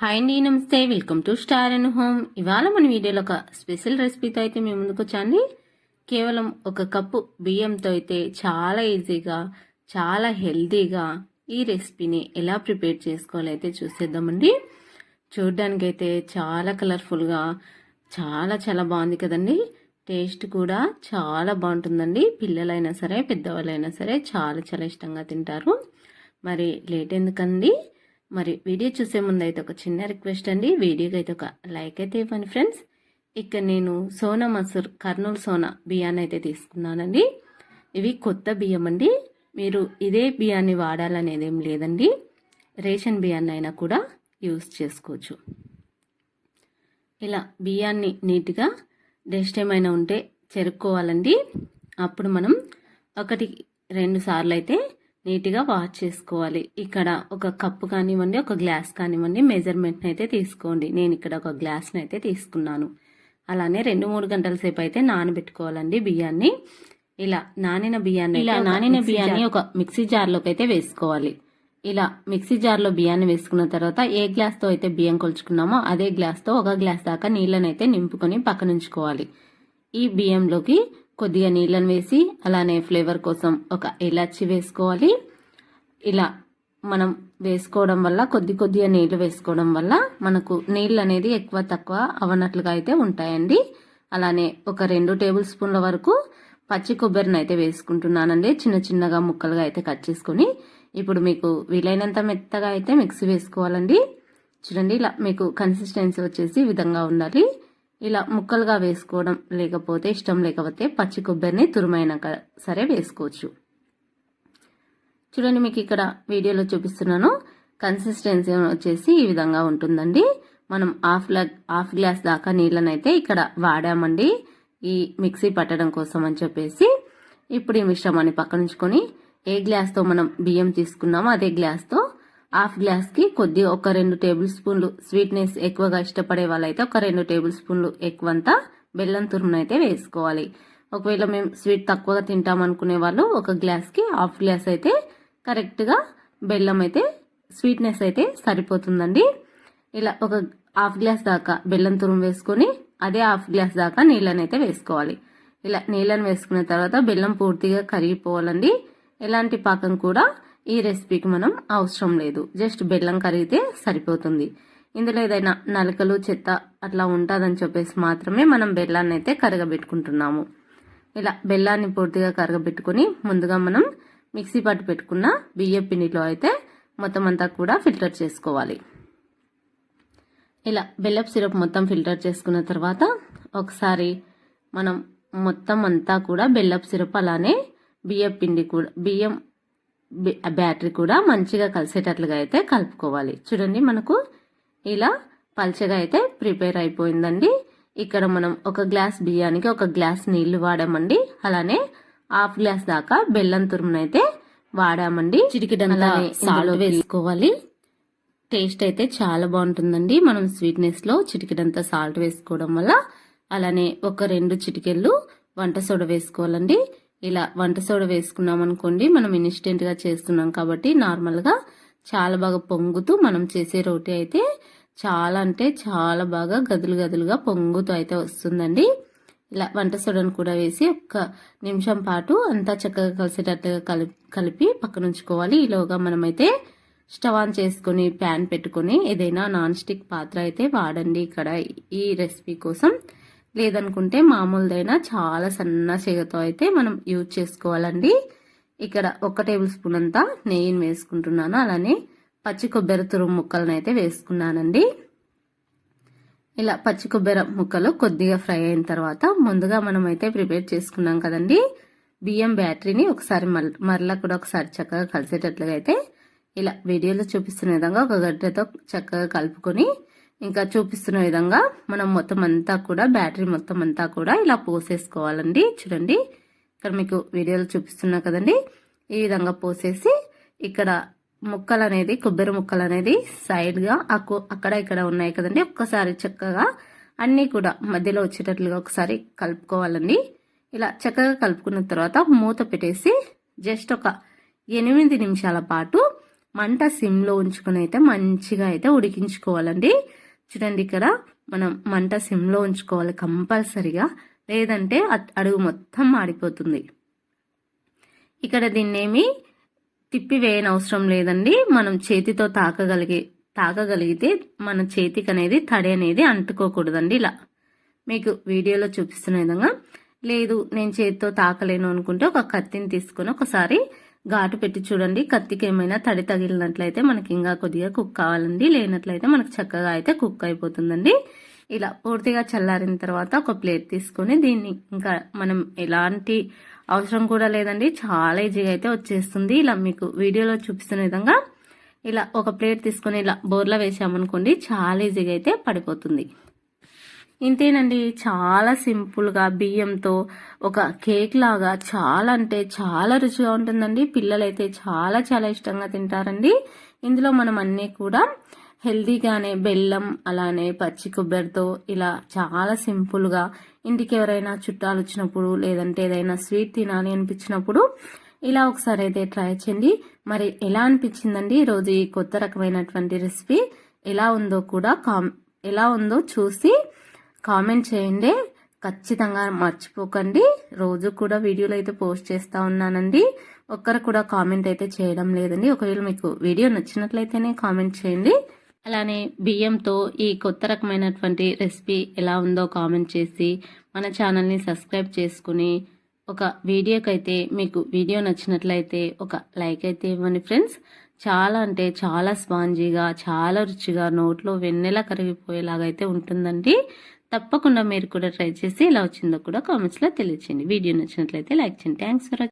Hi అండి నమస్తే. Welcome to star and home. ఇవాళ మన వీడియోలో ఒక స్పెషల్ రెసిపీతో అయితే మేము ముందుకు వచ్చాండి కేవలం ఒక కప్పు బియ్యంతో అయితే చాలా ఈజీగా చాలా హెల్తీగా ఈ రెసిపీని ఎలా ప్రిపేర్ చేసుకోవాలో అయితే చూసేద్దామండి. చూడ్డానికైతే చాలా కలర్ఫుల్గా చాలా చాలా బాగుంది కదండి. టేస్ట్ కూడా చాలా బాగుంటుందండి. పిల్లలైనా సరే పెద్దవాళ్ళైనా సరే చాలా చాలా ఇష్టంగా తింటారు. మరి లేట్ ఎందుకండి? మరి వీడియో చూసే ముందు అయితే ఒక చిన్న రిక్వెస్ట్ అండి. వీడియోకి అయితే ఒక లైక్ అయితే ఇవ్వండి ఫ్రెండ్స్. ఇక్కడ నేను సోనా మసూర్ కర్నూలు సోనా బియ్యాన్ని అయితే తీసుకున్నానండి. ఇవి కొత్త బియ్యం అండి. మీరు ఇదే బియ్యాన్ని వాడాలనేది ఏం లేదండి. రేషన్ బియ్యాన్ని అయినా కూడా యూస్ చేసుకోవచ్చు. ఇలా బియ్యాన్ని నీట్గా డస్ట్ ఏమైనా ఉంటే చెరుక్కోవాలండి. అప్పుడు మనం ఒకటి రెండు సార్లు అయితే నీట్గా వాష్ చేసుకోవాలి. ఇక్కడ ఒక కప్పు కానివ్వండి ఒక గ్లాస్ కానివ్వండి మెజర్మెంట్ అయితే తీసుకోండి. నేను ఇక్కడ ఒక గ్లాస్ని అయితే తీసుకున్నాను. అలానే రెండు మూడు గంటల సేపు అయితే నానబెట్టుకోవాలండి బియ్యాన్ని. ఇలా నానిన బియ్యాన్ని ఇలా నానిన బియ్యాన్ని ఒక మిక్సీ జార్లోకి అయితే వేసుకోవాలి. ఇలా మిక్సీ జార్లో బియ్యాన్ని వేసుకున్న తర్వాత ఏ గ్లాస్తో అయితే బియ్యం కొలుచుకున్నామో అదే గ్లాస్తో ఒక గ్లాస్ దాకా నీళ్ళని అయితే నింపుకొని పక్కనుంచుకోవాలి. ఈ బియ్యంలోకి కొద్దిగా నీళ్ళను వేసి అలానే ఫ్లేవర్ కోసం ఒక ఇలాచి వేసుకోవాలి. ఇలా మనం వేసుకోవడం వల్ల కొద్ది కొద్దిగా నీళ్ళు వేసుకోవడం వల్ల మనకు నీళ్ళు అనేది ఎక్కువ తక్కువ అవనట్లుగా అయితే ఉంటాయండి. అలానే ఒక రెండు టేబుల్ స్పూన్ల వరకు పచ్చి కొబ్బరిని అయితే వేసుకుంటున్నానండి. చిన్న చిన్నగా ముక్కలుగా అయితే కట్ చేసుకొని. ఇప్పుడు మీకు వీలైనంత మెత్తగా అయితే మిక్సీ వేసుకోవాలండి. చూడండి ఇలా మీకు కన్సిస్టెన్సీ వచ్చేసి విధంగా ఉండాలి. ఇలా ముక్కలుగా వేసుకోవడం లేకపోతే ఇష్టం లేకపోతే పచ్చి కొబ్బరిని తురుమైనాక సరే వేసుకోవచ్చు. చూడండి మీకు ఇక్కడ వీడియోలో చూపిస్తున్నాను. కన్సిస్టెన్సీ వచ్చేసి ఈ విధంగా ఉంటుందండి. మనం హాఫ్ హాఫ్ గ్లాస్ దాకా నీళ్ళనైతే ఇక్కడ వాడామండి. ఈ మిక్సీ పట్టడం కోసం అని చెప్పేసి ఇప్పుడు ఈ మిశ్రమాన్ని పక్కనుంచుకొని ఏ గ్లాస్తో మనం బియ్యం తీసుకున్నామో అదే గ్లాస్తో హాఫ్ గ్లాస్కి కొద్దిగా ఒక రెండు టేబుల్ స్పూన్లు స్వీట్నెస్ ఎక్కువగా ఇష్టపడే వాళ్ళైతే ఒక రెండు టేబుల్ స్పూన్లు ఎక్కువంతా బెల్లం తురుమునైతే వేసుకోవాలి. ఒకవేళ మేము స్వీట్ తక్కువగా తింటాం అనుకునే వాళ్ళు ఒక గ్లాస్కి హాఫ్ గ్లాస్ అయితే కరెక్ట్గా బెల్లం అయితే స్వీట్నెస్ అయితే సరిపోతుందండి. ఇలా ఒక హాఫ్ గ్లాస్ దాకా బెల్లం తురుము వేసుకొని అదే హాఫ్ గ్లాస్ దాకా నీళ్ళని అయితే వేసుకోవాలి. ఇలా నీళ్ళని వేసుకున్న తర్వాత బెల్లం పూర్తిగా కరిగిపోవాలండి. ఎలాంటి పాకం కూడా ఈ రెసిపీకి మనం అవసరం లేదు. జస్ట్ బెల్లం కరిగితే సరిపోతుంది. ఇందులో ఏదైనా నలకలు చెత్త అట్లా ఉంటుందని చెప్పేసి మాత్రమే మనం బెల్లాన్ని అయితే కరగబెట్టుకుంటున్నాము. ఇలా బెల్లాన్ని పూర్తిగా కరగబెట్టుకుని ముందుగా మనం మిక్సీ పట్టు పెట్టుకున్న బియ్య పిండిలో అయితే మొత్తం అంతా కూడా ఫిల్టర్ చేసుకోవాలి. ఇలా బెల్లపు సిరప్ మొత్తం ఫిల్టర్ చేసుకున్న తర్వాత ఒకసారి మనం మొత్తం అంతా కూడా బెల్లపు సిరప్ అలానే బియ్యం పిండి కూడా బియ్యం బ్యాటరీ కూడా మంచిగా కలిసేటట్లుగా అయితే కలుపుకోవాలి. చూడండి మనకు ఇలా పల్చగా అయితే ప్రిపేర్ అయిపోయిందండి. ఇక్కడ మనం ఒక గ్లాస్ బియ్యానికి ఒక గ్లాస్ నీళ్ళు వాడామండి. అలానే హాఫ్ గ్లాస్ దాకా బెల్లం తురుమునైతే వాడామండి. చిటికిడంతా సాల్ట్ వేసుకోవాలి. టేస్ట్ అయితే చాలా బాగుంటుందండి. మనం స్వీట్నెస్లో చిటికెడంతా సాల్ట్ వేసుకోవడం వల్ల. అలానే ఒక రెండు చిటికెళ్ళు వంట సోడా వేసుకోవాలండి. ఇలా వంట సోడ వేసుకున్నాం అనుకోండి మనం ఇన్స్టెంట్గా చేస్తున్నాం కాబట్టి నార్మల్గా చాలా బాగా పొంగుతూ మనం చేసే రోటీ అయితే చాలా అంటే చాలా బాగా గదులు గదులుగా పొంగుతూ అయితే వస్తుందండి. ఇలా వంట సోడాను కూడా వేసి ఒక్క నిమిషం పాటు అంతా చక్కగా కలిసేటట్టుగా కలిపి కలిపి పక్కనుంచుకోవాలి ఈలోగా మనమైతే స్టవ్ ఆన్ చేసుకొని ప్యాన్ పెట్టుకొని ఏదైనా నాన్ స్టిక్ పాత్ర అయితే వాడండి. ఇక్కడ ఈ రెసిపీ కోసం లేదనుకుంటే మామూలుదైనా చాలా సన్న చెగతో అయితే మనం యూజ్ చేసుకోవాలండి. ఇక్కడ ఒక టేబుల్ స్పూన్ అంతా నెయ్యిని వేసుకుంటున్నాను. అలానే పచ్చి కొబ్బరి తురుము ముక్కలను అయితే వేసుకున్నానండి. ఇలా పచ్చి కొబ్బరి ముక్కలు కొద్దిగా ఫ్రై అయిన తర్వాత ముందుగా మనం అయితే ప్రిపేర్ చేసుకున్నాం కదండి. బియ్యం బ్యాటరీని ఒకసారి మరలా కూడా ఒకసారి చక్కగా కలిసేటట్లుగా అయితే ఇలా వీడియోలో చూపిస్తున్న విధంగా ఒక గడ్డతో చక్కగా కలుపుకొని ఇంకా చూపిస్తున్న విధంగా మనం మొత్తం అంతా కూడా బ్యాటరీ మొత్తం అంతా కూడా ఇలా పోసేసుకోవాలండి. చూడండి. ఇక్కడ మీకు వీడియోలో చూపిస్తున్నా కదండి. ఈ విధంగా పోసేసి ఇక్కడ ముక్కలు అనేది కొబ్బరి ముక్కలు అనేది సైడ్గా అక్కడ ఇక్కడ ఉన్నాయి కదండి. ఒక్కసారి చక్కగా అన్నీ కూడా మధ్యలో వచ్చేటట్లుగా ఒకసారి కలుపుకోవాలండి. ఇలా చక్కగా కలుపుకున్న తర్వాత మూత పెట్టేసి జస్ట్ ఒక ఎనిమిది నిమిషాల పాటు మంట సిమ్లో ఉంచుకుని అయితే మంచిగా అయితే ఉడికించుకోవాలండి. చూడండి ఇక్కడ మనం మంట సిమ్లో ఉంచుకోవాలి కంపల్సరిగా. లేదంటే అడుగు మొత్తం మాడిపోతుంది. ఇక్కడ దీన్నేమి తిప్పి వేయని అవసరం లేదండి. మనం చేతితో తాకగలిగే తాకగలిగితే మన చేతికి అనేది తడి అనేది అంటుకోకూడదండి ఇలా. మీకు వీడియోలో చూపిస్తున్న విధంగా. లేదు నేను చేతితో తాకలేను అనుకుంటే ఒక కత్తిని తీసుకొని ఒకసారి ఘాటు పెట్టి చూడండి. కత్తికి ఏమైనా తడి తగిలినట్లయితే మనకి ఇంకా కొద్దిగా కుక్ కావాలండి. లేనట్లయితే మనకు చక్కగా అయితే కుక్ అయిపోతుందండి. ఇలా పూర్తిగా చల్లారిన తర్వాత ఒక ప్లేట్ తీసుకొని దీన్ని ఇంకా మనం ఎలాంటి అవసరం కూడా లేదండి. చాలా ఈజీగా అయితే వచ్చేస్తుంది. ఇలా మీకు వీడియోలో చూపిస్తున్న విధంగా ఇలా ఒక ప్లేట్ తీసుకొని ఇలా బోర్లా వేసామనుకోండి చాలా ఈజీగా అయితే పడిపోతుంది. ఇంతేనండి చాలా సింపుల్గా బియ్యంతో ఒక కేక్ లాగా చాలా అంటే చాలా రుచిగా ఉంటుందండి. పిల్లలైతే చాలా చాలా ఇష్టంగా తింటారండి. ఇందులో మనం అన్నీ కూడా హెల్దీగానే బెల్లం అలానే పచ్చి కొబ్బరితో ఇలా చాలా సింపుల్గా ఇంటికి ఎవరైనా చుట్టాలు వచ్చినప్పుడు లేదంటే ఏదైనా స్వీట్ తినాలి అనిపించినప్పుడు ఇలా ఒకసారి అయితే ట్రై చేయండి. మరి ఎలా అనిపించిందండి ఈరోజు ఈ కొత్త రకమైనటువంటి రెసిపీ? ఎలా ఉందో కూడా కామ్ ఎలా ఉందో చూసి కామెంట్ చేయండి. ఖచ్చితంగా మర్చిపోకండి. రోజు కూడా వీడియోలు అయితే పోస్ట్ చేస్తూ ఉన్నానండి. ఒక్కరు కూడా కామెంట్ అయితే చేయడం లేదండి. ఒకవేళ మీకు వీడియో నచ్చినట్లయితేనే కామెంట్ చేయండి. అలానే బియ్యంతో ఈ కొత్త రకమైనటువంటి రెసిపీ ఎలా ఉందో కామెంట్ చేసి మన ఛానల్ని సబ్స్క్రైబ్ చేసుకుని ఒక వీడియోకైతే మీకు వీడియో నచ్చినట్లయితే ఒక లైక్ అయితే ఇవ్వండి ఫ్రెండ్స్. చాలా అంటే చాలా స్పాంజీగా చాలా రుచిగా నోట్లో వెన్నెల కరిగిపోయేలాగా అయితే ఉంటుందండి. తప్పకుండా మీరు కూడా ట్రై చేసి ఎలా వచ్చిందో కూడా కామెంట్స్లో తెలియచేయండి. వీడియో నచ్చినట్లయితే లైక్ చేయండి. Thanks for